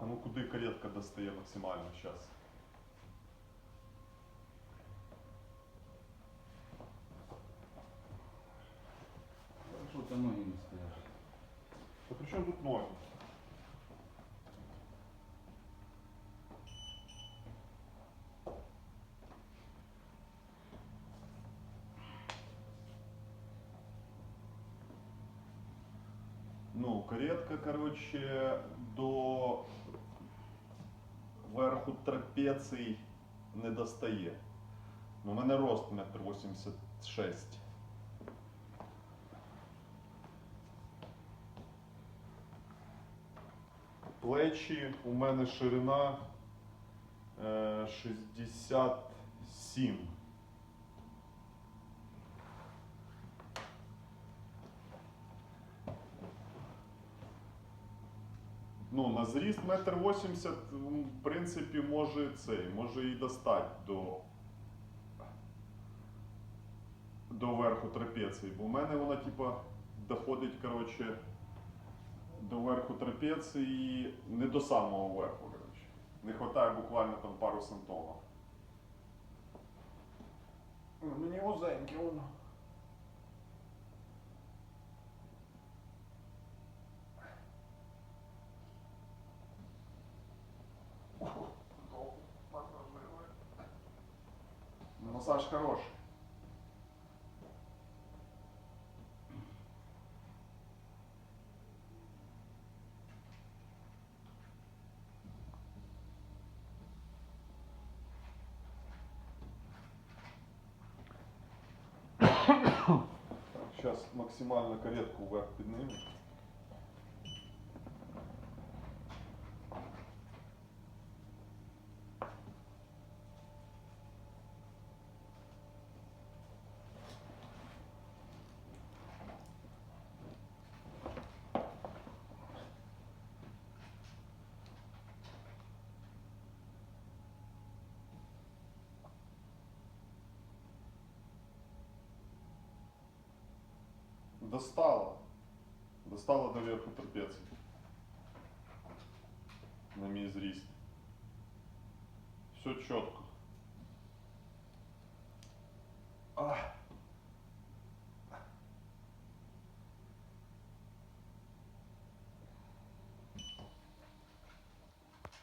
А ну куди каретка достає максимально зараз? Що це ноги не стоять? Та при чому тут ноги? Ну, каретка, короче, до верху трапецій не достає. У мене рост метр 86. Плечі у мене ширина е, 67. Ну, на зріст метр 80, м, в принципі, може цей, може і достати до, до верху трапеції. Бо в мене вона, типа, доходить, коротше, до верху трапеції, не до самого верху, коротше. Не вистачає буквально там пару сантомів. Мені узеньке воно. Массаж хороший. Сейчас максимально каретку вверх підниму. Достала. Достала до верху трапеції. На мій зріст. Все чітко. Ах.